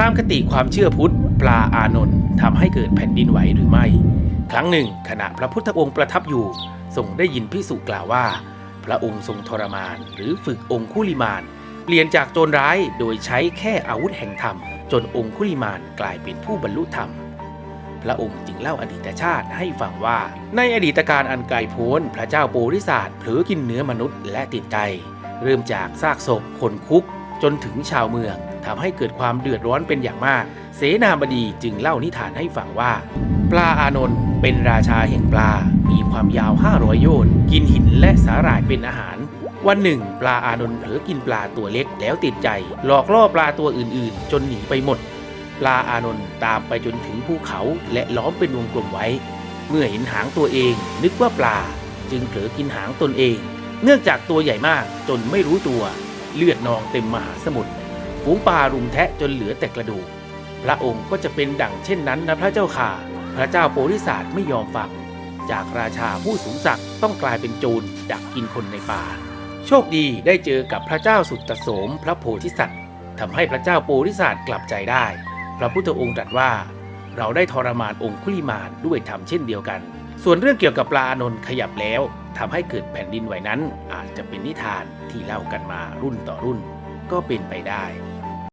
ตามคติความเชื่อพุทธ ปลาอานนท์ทำให้เกิดแผ่นดินไหวหรือไม่ ครั้งหนึ่ง ขณะพระพุทธองค์ประทับอยู่ทรงได้ยินพิสุกล่าวว่า พระองค์ทรงทรมาน หรือฝึกองคุลิมานเปลี่ยนจากโจรร้ายโดยใช้แค่อาวุธแห่งธรรม จนองคุลิมานกลายเป็นผู้บรรลุธรรม พระองค์จึงเล่าอดีตชาติให้ฟังว่า ในอดีตการอันไกลโพ้น พระเจ้าโปริศาสเผลอกินเนื้อมนุษย์และติดใจ เริ่มจากซากศพคนคุก จนถึงชาวเมืองทำให้เกิดความเดือดร้อนเป็นอย่างมาก เสนาบดีจึงเล่านิทานให้ฟังว่า ปลาอานนท์เป็นราชาแห่งปลา มีความยาว 500 โยชน์กินหินและสาหร่ายเป็นอาหาร วันหนึ่ง ปลาอานนท์เผลอกินปลาตัวเล็กแล้วติดใจ หลอกล่อปลาตัวอื่นๆ จนหนีไปหมด ปลาอานนท์ตามไปจนถึงภูเขาและล้อมเป็นวงกลมไว้ เมื่อเห็นหางตัวเอง นึกว่าปลา จึงเผลอกินหางตนเอง เนื่องจากตัวใหญ่มากจนไม่รู้ตัว เลือดนองเต็มมหาสมุทรฝูงปลารุมแทะจนเหลือแต่กระดูก พระองค์ก็จะเป็นดั่งเช่นนั้นนะพระเจ้าค่ะ พระเจ้าโปริศาสไม่ยอมฟัง จากราชาผู้สูงศักดิ์ต้องกลายเป็นโจรดักกินคนในป่า โชคดีได้เจอกับพระเจ้าสุตโสมพระโพธิสัตว์ทำให้พระเจ้าโปริศาสกลับใจได้ พระพุทธองค์ตรัสว่า เราได้ทรมานองคุลิมานด้วยธรรมเช่นเดียวกัน ส่วนเรื่องเกี่ยวกับปลาอนนท์ขยับแล้วทำให้เกิดแผ่นดินไหวนั้น อาจจะเป็นนิทานที่เล่ากันมารุ่นต่อรุ่น ก็เป็นไปได้